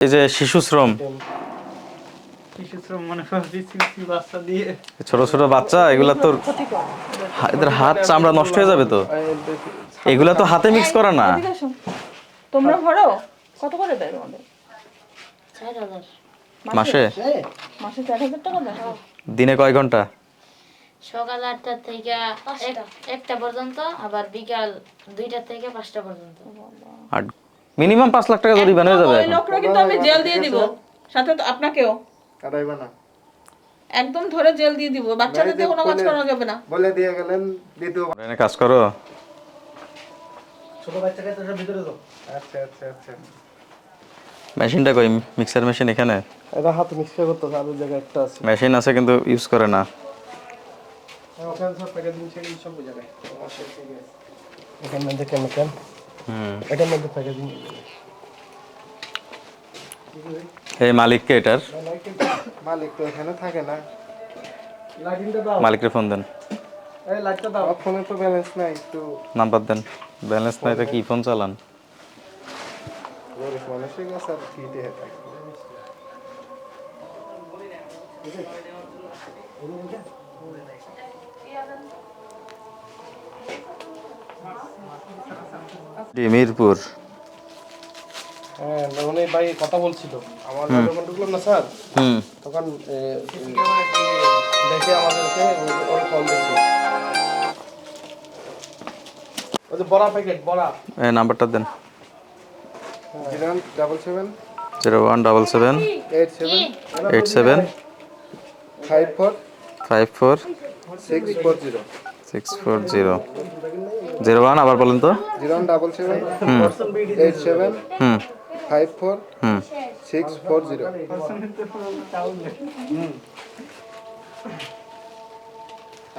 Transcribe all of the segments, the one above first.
এই যে শিশু শ্রম। শিশু শ্রম মনে ছোট ছোট বাচ্চা এগুলা তো হা- এদের হাত চামড়া নষ্ট হয়ে যাবে তো? এগুলা তো হাতে মিক্স করা না। তোমরা ভরো। কত করে দেয় তোমাদের? মাসে? মাসে? চার হাজার টাকা দেয়? দিনে কয় ঘণ্টা? সকাল আটটা থেকে একটা পর্যন্ত আবার বিকাল দুইটা থেকে পাঁচটা পর্যন্ত। আর মিনিমাম পাঁচ লাখ টাকা জরিমানা হয়ে যাবে ওই এখন। লোকরা কিন্তু আমি জেল দিয়ে দিব। সাথে তো আপনাকেও। কাটাইবা না। একদম ধরে জেল দিয়ে দিব। বাচ্চাদের দিয়ে কোনো কাজ করানো যাবে না। বলে দিয়ে গেলেন দ্বিতীয় এনে কাজ করো। ছোট বাচ্চাকে তো সব ভিতরে দাও। আচ্ছা আচ্ছা আচ্ছা। মেশিনটা কই? মিক্সার মেশিন এখানে? এটা হাতে মিক্সচার করতে আরও জায়গায় একটা আছে। মেশিন আছে কিন্তু ইউজ করে না। ওখানে সব প্যাকেট দিন ছেড়ে সব জায়গায় এখানে মধ্যে কেমিক্যাল হুম এটার মধ্যে প্যাকেট দিন এই মালিককে এটার? মালিক তো এখানে থাকে না। মালিকের ফোন দেন। এই লাইটটা দাও। ফোনে তো ব্যালেন্স নাই একটু নাম্বার দেন। ব্যালেন্স নাই তো কি ফোন চালান? মানুষের কাছে আর কি দিয়ে থাকে জি, মিরপুর। হ্যাঁ উনি ভাই কথা বলছিল। আমার যখন ঢুকলাম না স্যার হুম। তখন দেখে আমাদেরকে ওই কল দিচ্ছে ওই যে বড়া প্যাকেট বড়া। এই নাম্বারটা দেন। Zero double seven zero one double seven. Eight seven. Eight seven. Five four five four six four zero six four zero zero one আবার বলেন তো। Zero double seven eight seven hmm. Five four hmm. Six four zero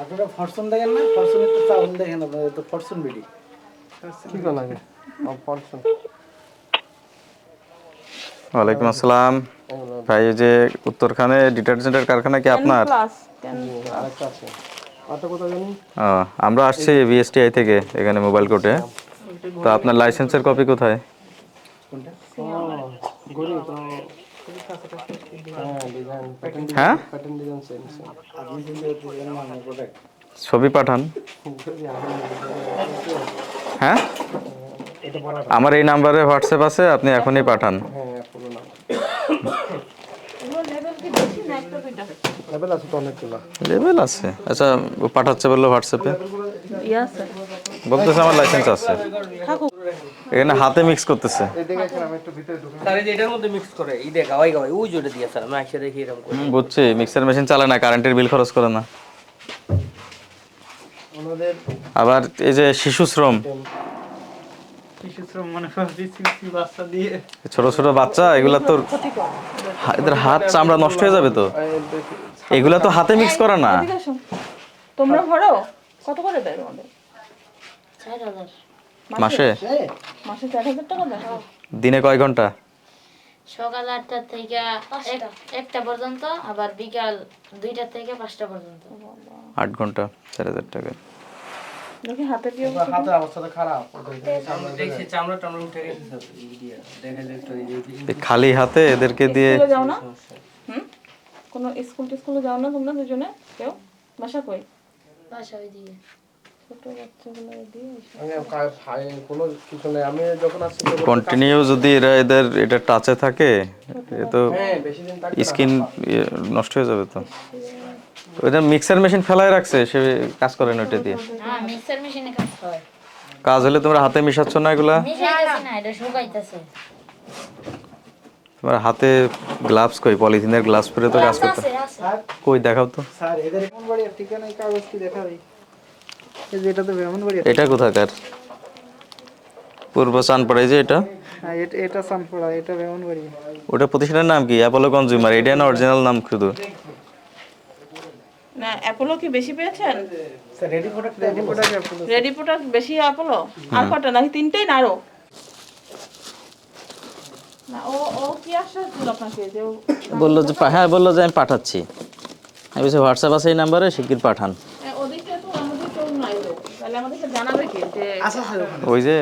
আপনারা Fortune দেখেন না? ফরচুনের তো চাউল দেখেন আপনারা তো ফরচুন বিডি কি লাগে? পড়ছেন ওয়ালাইকুম আসসালাম। ভাই এই যে উত্তরখানে ডিটারজেন্টের কারখানা কি আপনার? আমরা আসছি বিএসটিআই থেকে এখানে মোবাইল কোর্টে তো আপনার লাইসেন্সের কপি কোথায়? হ্যাঁ হ্যাঁ? ছবি পাঠান। হ্যাঁ। আমার এই নাম্বারে হোয়াটসঅ্যাপ আছে আপনি এখনই পাঠান হ্যাঁ পুরো নাম এগুলো লেভেল কি বেশি না একটা দুইটা লেভেল আছে তো অনেকগুলো। লেভেল আছে। আচ্ছা পাঠাচ্ছে বলল হোয়াটসঅ্যাপে ইয়ে বলতেছে আমার লাইসেন্স আছে। এখানে হাতে মিক্স করতেছে। বুঝছি। মিক্সার মেশিন চালায় না কারেন্টের বিল খরচ করে না। আবার এই যে শিশু শ্রম। শিশু শ্রম মনে ছোট ছোট বাচ্চা এগুলা তোর এদের হাত চামড়া নষ্ট হয়ে যাবে তো? এগুলা তো হাতে মিক্স করা না। তোমরা ভরো? কত করে দেয় তোমাদের? মাসে? মাসে? চার হাজার টাকা দেয়? দিনে কয় ঘণ্টা? সকাল আটটা থেকে এক- একটা পর্যন্ত আবার বিকাল দুইটা থেকে পাঁচটা পর্যন্ত। আট ঘণ্টা চার হাজার টাকা দেখি হাতে দিয়ে হাতের অবস্থাটা খারাপ। দেখছি চামড়া টামড়া উঠে গেছে। স্যার এই দিয়ে দেখা যায় যে খালি হাতে এদেরকে দিয়ে যাও না? কোনো স্কুল টিস্কুলে যাও না তোমরা দুজনে কেউ বাসা কই? বাসা ওই দিয়ে ছোট বাচ্চাগুলো দিয়ে এসো। আমি কা- ভাই কোনো কিছু নেই। আমি যখন আসছি তখন- কন্টিনিউ যদি এরা এদের এটা টাচে থাকে এ তো হ্যাঁ বেশি দিন থাকবে না। স্কিন নষ্ট হয়ে যাবে তো। ওইটা মিক্সার মেশিন ফেলায় রাখছে সে কাজ করেন ওইটা দিয়ে। হ্যাঁ মিক্সার মেশিনে কাজ কাজ হলে তোমরা হাতে মিশাচ্ছ না এগুলা মিশাইতেছে না এটা শুকাইতেছে তোমার হাতে গ্লাভস কই? পলিথিনের গ্লাভস পরে তো কাজ করতে কই? দেখাও তো। স্যার এদের এমন বাড়ি ঠিকানায় কাগজ কি দেখা ভাই এই যে এটা তো এমন বাড়ি এটা কোথাকার? পূর্ব চানপাড়ায় যে এটা? হ্যাঁ এটা সানপড়া এটা এমন বাড়ি। ওটা প্রতিষ্ঠানের নাম কি? অ্যাপোলো কনজিউমার এটা না অরিজিনাল নাম শুধু? না অ্যাপোলো কি বেশি পেয়েছেন? Sir ready product ready product আপনাদের রেডি প্রোডাক্ট বেশি অ্যাপোলো আর কটা? নাকি তিনটেই না আরও? বলল যে হ্যাঁ বলল যে আমি পাঠাচ্ছি। আমি বলছি হোয়াটসঅ্যাপ আছে এই নাম্বারে শিগগির পাঠান। তো আমাদের কেউ নাই লোক তাহলে আমাদেরকে জানাবে কি যে আচ্ছা ওই যে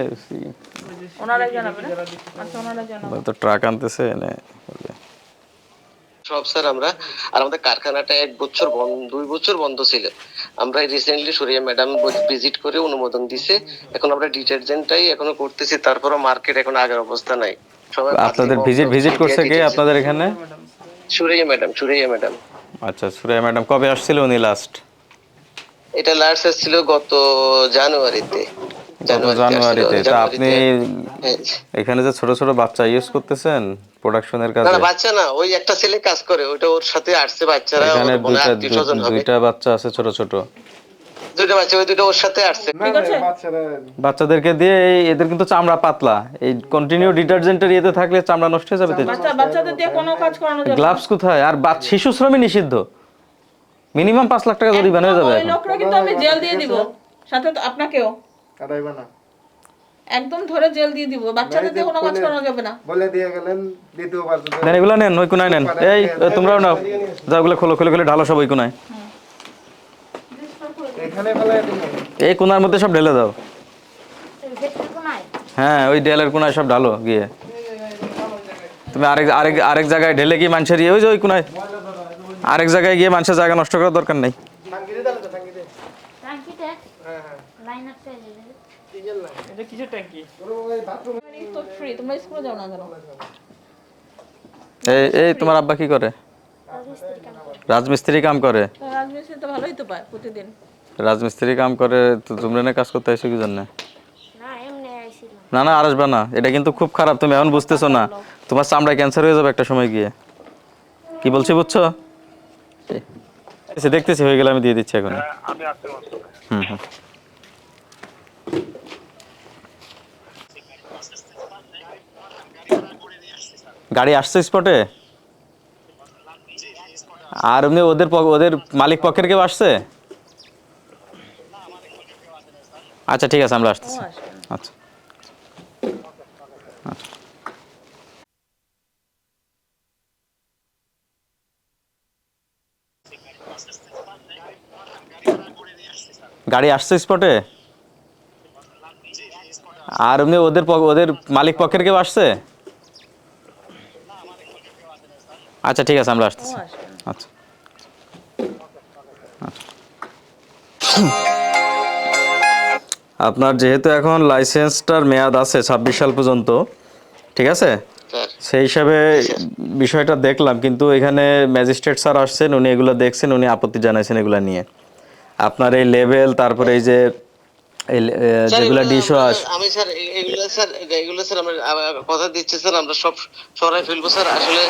আচ্ছা তো ট্রাক আনতেছে এনে সব স্যার আমরা আর আমাদের কারখানাটা এক বছর বন্ধ দুই বছর বন্ধ ছিল। আমরা রিসেন্টলি সরিয়া ম্যাডাম ভিজিট করে অনুমোদন দিছে। এখন আমরা ডিটারজেন্টটাই এখনও করতেছি তারপরে মার্কেট এখন আগের অবস্থা নাই। আপনাদের ভিজিট ভিজিট করছে কে আপনাদের এখানে? Suraiya madam Suraiya madam. আচ্ছা সুরাই ম্যাডাম কবে আসছিল উনি লাস্ট এটা লাস্ট ছিল গত জানুয়ারিতে। জানুয়ারিতে তা আপনি। এখানে যে ছোট ছোট বাচ্চা ইউজ করতেছেন প্রোডাকশনের কাজে না বাচ্চা না ওই একটা ছেলে কাজ করে ওইটা ওর সাথে আসছে বাচ্চারা এখানে দুইটা বাচ্চা আছে ছোট ছোট। বাচ্চা ওই দুটো ওর সাথে আসছে। না বাচ্চারা বাচ্চাদেরকে দিয়ে এদের কিন্তু চামড়া পাতলা। এই কন্টিনিউ ডিটারজেন্টের ইয়েতে থাকলে চামড়া নষ্ট হয়ে যাবে বাচ্চা বাচ্চাদের দিয়ে কোনো কাজ করানো যাবে গ্লাভস কোথায়? আর শিশু শ্রমই নিষিদ্ধ। মিনিমাম পাঁচ লাখ টাকা জরিমানা হয়ে যাবে এখন। লোকরা কিন্তু আমি জেল দিয়ে দিব। সাথে তো আপনাকেও। কাটাইবা না। একদম ধরে জেল দিয়ে দিব। বাচ্চাদের দিয়ে কোনো কাজ করানো যাবে না। বলে দিয়ে গেলেন দ্বিতীয়বার নেন এগুলো নেন ওই কোনায় নেন। এই তোমরাও নাও। যা ওগুলো খোলো খুলে খুলে ঢালো সব ওই কোনায়। এখানে এই কোনার মধ্যে সব ঢেলে দাও। হ্যাঁ ওই ডেলের কোনায় সব ঢালো গিয়ে। তুমি আরেক আরেক আরেক জায়গায় ঢেলে গিয়ে মানুষের ইয়ে ওই যে ওই কোনায়। আরেক জায়গায় গিয়ে মানুষের জায়গা নষ্ট করার দরকার নেই। এই তোমার আব্বা কি করে। রাজমিস্ত্রি কাম করে। রাজমিস্ত্রি তো ভালোই তো পায় প্রতিদিন। রাজমিস্ত্রি কাম করে তো তোমরা এনে কাজ করতে আইসো কি জন্য? না এমনি আইছিল না না আর আসবে না। এটা কিন্তু খুব খারাপ তুমি এখন বুঝতেছো না। তোমার চামড়ায় ক্যান্সার হয়ে যাবে একটা সময় গিয়ে। কি বলছি বুঝছ? এসে দেখতেছি হয়ে গেলে আমি দিয়ে দিচ্ছি এখন। হুম হুম। গাড়ি আসছে স্পটে? আর এমনি ওদের ওদের মালিক পক্ষের কেউ আসছে? আচ্ছা ঠিক আছে আমরা আসতেছি। আচ্ছা। গাড়ি আসছে স্পটে আর এমনি ওদের ওদের মালিক পক্ষের কেউ আসছে? আচ্ছা ঠিক আছে আমরা আসতেছি। আচ্ছা। আচ্ছা। আপনার যেহেতু এখন লাইসেন্সটার মেয়াদ আছে ছাব্বিশ সাল পর্যন্ত ঠিক আছে? সেই হিসাবে বিষয়টা দেখলাম কিন্তু এখানে ম্যাজিস্ট্রেট স্যার আসছেন উনি এগুলো দেখছেন উনি আপত্তি জানাইছেন এগুলো নিয়ে। আপনার এই লেভেল তারপরে এই যে যেগুলো ডিশ ওয়াশ আমি স্যার এগুলো স্যার এগুলো স্যার আমরা কথা দিচ্ছি স্যার আমরা সব সরাই ফেলব স্যার। আসলে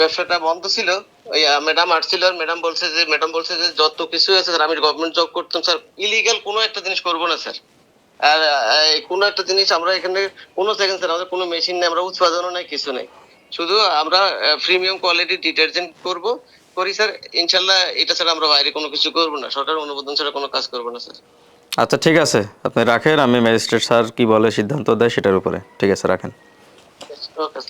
ব্যবসাটা বন্ধ ছিল। ওই ম্যাডাম আসছিল আর ম্যাডাম বলছে যে ম্যাডাম বলছে যে যত কিছু আছে স্যার আমি গভর্নমেন্ট জব করতাম স্যার। ইলিগাল কোনো একটা জিনিস করব না স্যার। আর কোনো একটা জিনিস আমরা এখানে কোনো সেকেন্ড স্যার আমাদের কোনো মেশিন নেই আমরা উৎপাদনও নেই কিছু নেই। শুধু আমরা প্রিমিয়াম কোয়ালিটি ডিটারজেন্ট করব। করি স্যার ইনশাল্লাহ এটা ছাড়া আমরা বাইরে কোনো কিছু করব না। সরকার অনুমোদন ছাড়া কোনো কাজ করব না স্যার আচ্ছা ঠিক আছে। আপনি রাখেন আমি ম্যাজিস্ট্রেট স্যার কি বলে সিদ্ধান্ত দেয় সেটার উপরে। ঠিক আছে রাখেন। ওকে